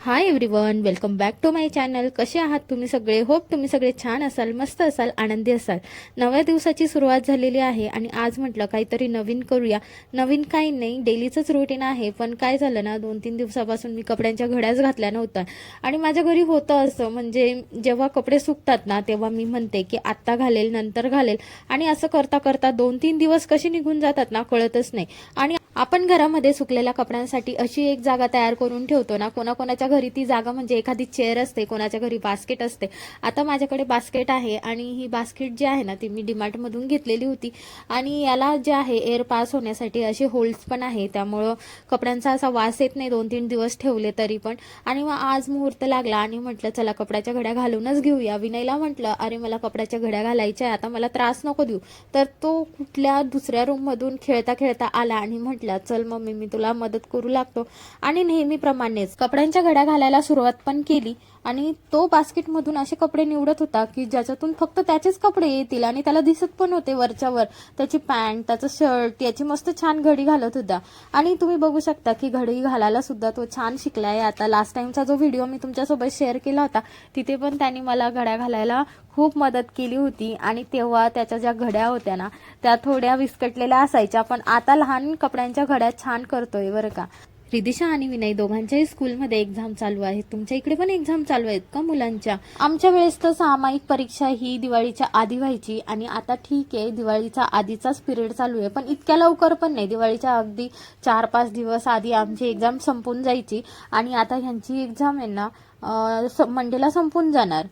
Hi everyone welcome back to my channel कसे आहात तुम्ही सगळे? होप तुम्ही सगळे छान असाल मस्त असाल आनंदी असाल. नव्या दिवसाची सुरुवात झालेली आहे आणि आज म्हटलं काहीतरी नवीन करूया. नवीन काही नाही डेलीचंच रुटीन आहे पण काय झालं ना दोन तीन दिवसापासून मी कपड्यांच्या घड्याच घातल्या नव्हत्या. आणि माझ्या घरी होतं असं म्हणजे जेव्हा कपडे सुकतात ना तेव्हा मी म्हणते की आत्ता घालेल नंतर घालेल. आणि असं करता करता दोन तीन दिवस कसे निघून जातात ना कळतच नाही. आणि आपण घरामध्ये सुकलेल्या कपड्यांसाठी अशी एक जागा तयार करून ठेवतो ना कोणाकोणाच्या घरी ती जागा म्हणजे एखादी चेअर असते कोणाच्या घरी बास्केट असते. आता माझ्याकडे बास्केट आहे आणि ही बास्केट जी आहे ना ती मी डीमार्टमधून घेतलेली होती. आणि याला जे आहे एअर पास होण्यासाठी असे होल्ड्स पण आहे. त्यामुळं कपड्यांचा असा वास येत नाही दोन तीन दिवस ठेवले तरी पण. आणि मग आज मुहूर्त लागला आणि म्हटलं चला कपड्याच्या घड्या घालूनच घेऊया. विनयला म्हटलं अरे मला कपड्याच्या घड्या घालायच्या आहे आता मला त्रास नको देऊ. तर तो कुठल्या दुसऱ्या रूममधून खेळता खेळता आला आणि म्हटलं चल मम्मी मी तुला मदत करू लागतो. आणि नेहमीप्रमाणेच कपड्यांच्या घड्या घालायला सुरुवात पण केली. आणि तो बास्केटमधून असे कपडे निवडत होता की ज्याच्यातून फक्त त्याचेच कपडे येतील आणि त्याला दिसत पण होते वरच्यावर. त्याची पॅन्ट त्याचं शर्ट याची मस्त छान घडी घालत होता. आणि तुम्ही बघू शकता की घडी घालायला सुद्धा तो छान शिकलाय. आता लास्ट टाइमचा जो व्हिडिओ मी तुमच्यासोबत शेअर केला होता तिथे पण त्यांनी मला घड्या घालायला खूप मदत केली होती. आणि तेव्हा त्याच्या ज्या घड्या होत्या ना त्या थोड्या विस्कटलेल्या असायच्या. पण आता लहान कपड्यांच्या घड्या छान करतोय बरं का. रिदिशा आणि विनय दोघांच्याही स्कूलमध्ये एक्झाम चालू आहे तुमच्या इकडे पण एक्झाम चालू आहेत का मुलांच्या? आमच्या वेळेस तर सामायिक परीक्षा ही दिवाळीच्या आधी व्हायची आणि आता ठीक आहे दिवाळीचा आधीचाच पिरियड चालू आहे. पण इतक्या लवकर पण नाही. दिवाळीच्या अगदी चार पाच दिवस आधी आमची एक्झाम संपून जायची आणि आता ह्यांची एक्झाम आहे ना स- मंडेला संपून जाणार.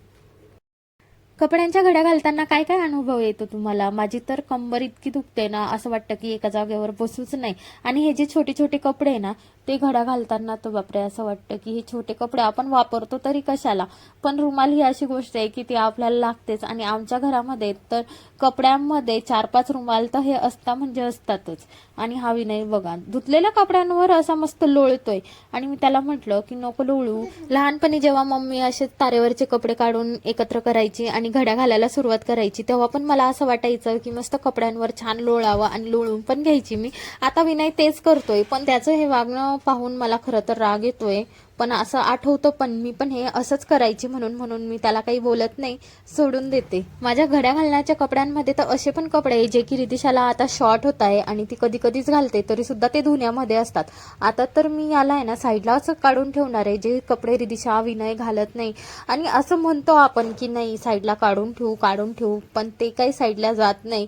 कपड्यांच्या घड्या घालताना काय काय अनुभव येतो तुम्हाला? माझी तर कंबर इतकी दुखते ना असं वाटतं की एका जागेवर बसूच नाही. आणि हे जे छोटे छोटे कपडे आहे ना ते घड्या घालताना तर बापरे असं वाटतं की हे छोटे कपडे आपण वापरतो तरी कशाला? पण रुमाल ही अशी गोष्ट आहे की ती आपल्याला लागतेच. आणि आमच्या घरामध्ये तर कपड्यांमध्ये चार पाच रुमाल तर हे असता म्हणजे असतातच. आणि हा विनय बघा धुतलेल्या कपड्यांवर असा मस्त लोळतोय. आणि मी त्याला म्हटलं की नको लोळू. लहानपणी जेव्हा मम्मी असे तारेवरचे कपडे काढून एकत्र करायची आणि घड्या घालायला सुरुवात करायची तेव्हा पण मला असं वाटायचं की मस्त कपड्यांवर छान लोळावं आणि लोळून पण घ्यायची मी. आता विनय तेच करतोय पण त्याचं हे वागणं पाहून मला खरं तर राग येतोय. पण असं आठवतं पण मी पण हे असंच करायची म्हणून म्हणून मी त्याला काही बोलत नाही सोडून देते. माझ्या घड्या घालण्याच्या कपड्यांमध्ये तर असे पण कपडे आहे जे की रितिशाला आता शॉर्ट होत आहे आणि ती कधी कधीच घालते तरी सुद्धा ते धुण्यामध्ये असतात. आता तर मी याला आहे ना साईडला असं काढून ठेवणार आहे जे कपडे रिदिशा विनय घालत नाही. आणि असं म्हणतो आपण की नाही साईडला काढून ठेवू काढून ठेवू पण ते काही साईडला जात नाही.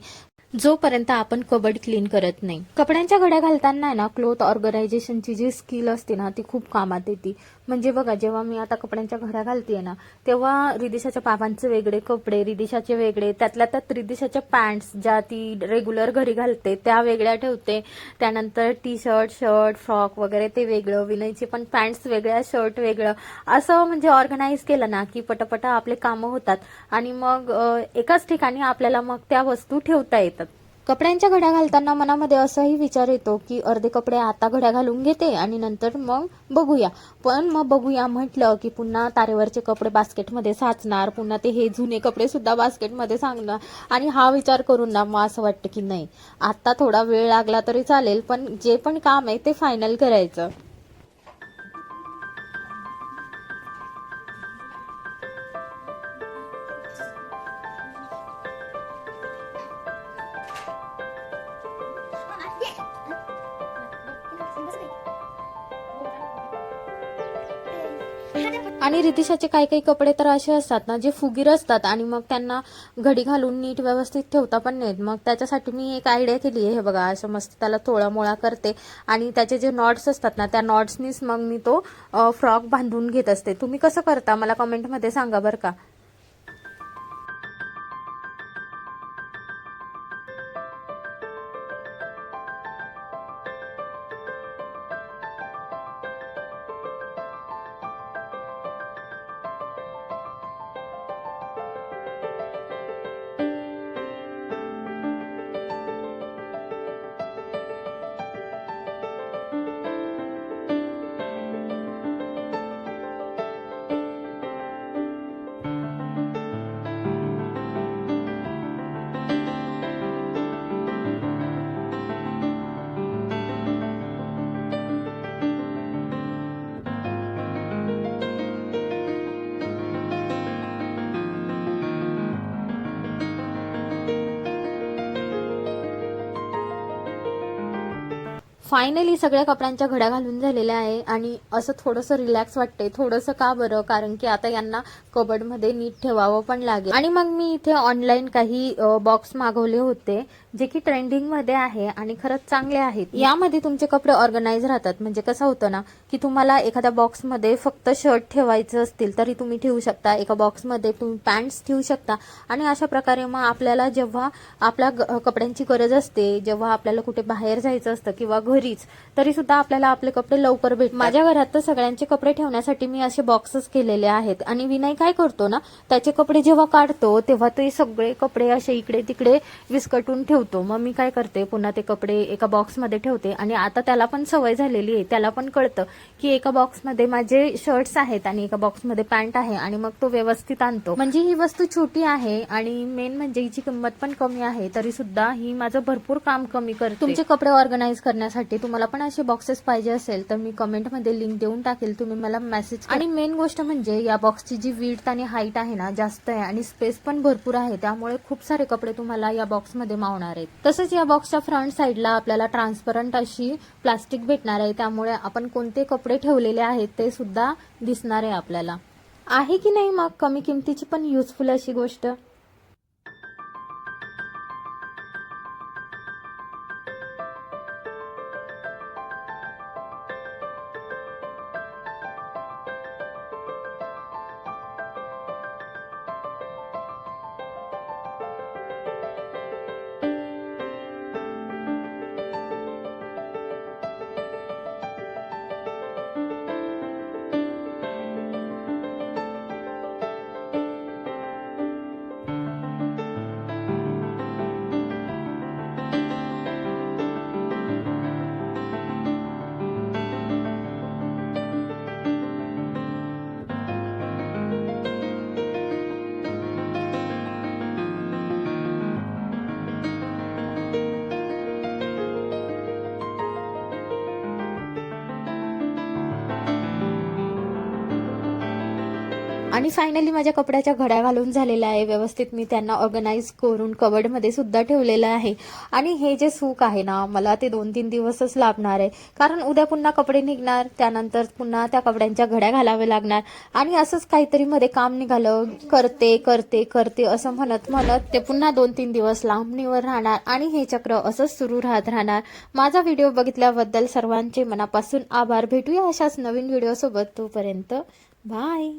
जोपर्यंत आपण कबड क्लीन करत नाही. कपड्यांच्या घड्या घालताना ना क्लोथ ऑर्गनायझेशनची जी स्किल असते ना ती खूप कामात येते. म्हणजे बघा जेव्हा मी आता कपड्यांच्या घड्या घालते ना तेव्हा रिदिशाच्या बाबांचे वेगळे कपडे रिदिशाचे वेगळे त्यातल्या त्यात रिदिशाच्या पॅन्ट्स ज्या ती रेग्युलर घरी घालते त्या वेगळ्या ठेवते. त्यानंतर टी शर्ट शर्ट फ्रॉक वगैरे ते वेगळं विनयचे पण पॅन्ट्स वेगळ्या शर्ट वेगळं. असं म्हणजे ऑर्गनाईज केलं ना की पटापटा आपले कामं होतात. आणि मग एकाच ठिकाणी आपल्याला मग त्या वस्तू ठेवता येतात. कपड्यांच्या घड्या घालताना मनामध्ये असाही विचार येतो की अर्धे कपडे आता घड्या घालून घेते आणि नंतर मग बघूया. पण मग बघूया म्हटलं की पुन्हा तारेवरचे कपडे बास्केटमध्ये साचणार पुन्हा ते हे जुने कपडे सुद्धा बास्केटमध्ये सांगणार. आणि हा विचार करून ना मग असं वाटतं की नाही आता थोडा वेळ लागला तरी चालेल पण जे पण काम आहे ते फायनल करायचं. आणि रितिशाचे काही काही कपडे तर असे असतात ना जे फुगीर असतात आणि मग त्यांना घडी घालून नीट व्यवस्थित ठेवता पण नाहीत. मग त्याच्यासाठी मी एक आयडिया केली आहे हे बघा असं मस्त त्याला थोळा मोळा करते. आणि त्याचे जे नॉट्स असतात ना त्या नॉट्सनीच मग मी तो फ्रॉक बांधून घेत असते. तुम्ही कसं करता? मला कमेंटमध्ये सांगा बरं का. फायनली सगळ्या कपड्यांच्या घड्या घालून झालेल्या आहे आणि असं थोडंसं रिलॅक्स वाटते थोडंसं का बरं? कारण की आता यांना कबडमध्ये नीट ठेवावं पण लागेल. आणि मग मी इथे ऑनलाईन काही बॉक्स मागवले होते. जे की ट्रेंडिंगमध्ये आहे आणि खरंच चांगले आहेत. यामध्ये तुमचे कपडे ऑर्गनाईज राहतात. म्हणजे कसं होतं ना की तुम्हाला एखाद्या बॉक्समध्ये फक्त शर्ट ठेवायचं असतील तरी तुम्ही ठेवू शकता. एका बॉक्समध्ये तुम्ही पॅन्ट्स ठेवू शकता. आणि अशा प्रकारे मग आपल्याला जेव्हा आपल्या कपड्यांची गरज असते जेव्हा आपल्याला कुठे बाहेर जायचं असतं किंवा घरीच तरी सुद्धा आपल्याला आपले कपडे लवकर भेट माझ्या घरात तर सगळ्यांचे कपडे ठेवण्यासाठी मी असे बॉक्सच केलेले आहेत. आणि विनय काय करतो ना त्याचे कपडे जेव्हा काढतो तेव्हा ते सगळे कपडे असे इकडे तिकडे विस्कटून ठेवतो. मग मी काय करते पुन्हा ते कपडे एका बॉक्समध्ये ठेवते आणि आता त्याला पण सवय झालेली आहे. त्याला पण कळतं की एका बॉक्समध्ये माझे शर्ट्स आहेत आणि एका बॉक्समध्ये पॅन्ट आहे आणि मग तो व्यवस्थित आणतो. म्हणजे ही वस्तू छोटी आहे आणि मेन म्हणजे हिची किंमत पण कमी आहे तरी सुद्धा ही माझं भरपूर काम कमी करते. तुमचे कपडे ऑर्गनाईज करण्यासाठी तुम्हाला पण असे बॉक्सेस पाहिजे असेल तर मी कमेंटमध्ये लिंक देऊन टाकेल. तुम्ही मला मेसेज आणि मेन गोष्ट म्हणजे या बॉक्सची जी विड्थ आणि हाईट आहे ना जास्त आहे आणि स्पेस पण भरपूर आहे. त्यामुळे खूप सारे कपडे तुम्हाला या बॉक्समध्ये मावणार. आहेत. तसंच या बॉक्सच्या फ्रंट साईडला आपल्याला ट्रान्सपरंट अशी प्लास्टिक भेटणार आहे. त्यामुळे आपण कोणते कपडे ठेवलेले आहेत ते सुद्धा दिसणार आहे आपल्याला. आहे की नाही मग कमी किमतीची पण युजफुल अशी गोष्ट? आणि फायनली माझ्या कपड्याच्या घड्या घालून झालेल्या आहे. व्यवस्थित मी त्यांना ऑर्गनाईज करून कबडमध्ये सुद्धा ठेवलेलं आहे. आणि हे जे सूक आहे ना मला ते दोन तीन दिवसच लाभणार आहे. कारण उद्या पुन्हा कपडे निघणार त्यानंतर पुन्हा त्या कपड्यांच्या घड्या घालावे लागणार. आणि असंच काहीतरी मध्ये काम निघालं करते करते करते असं म्हणत म्हणत ते पुन्हा दोन तीन दिवस लांबणीवर राहणार. आणि हे चक्र असंच सुरू राहत राहणार. माझा व्हिडिओ बघितल्याबद्दल सर्वांचे मनापासून आभार. भेटूया अशाच नवीन व्हिडिओसोबत तोपर्यंत. बाय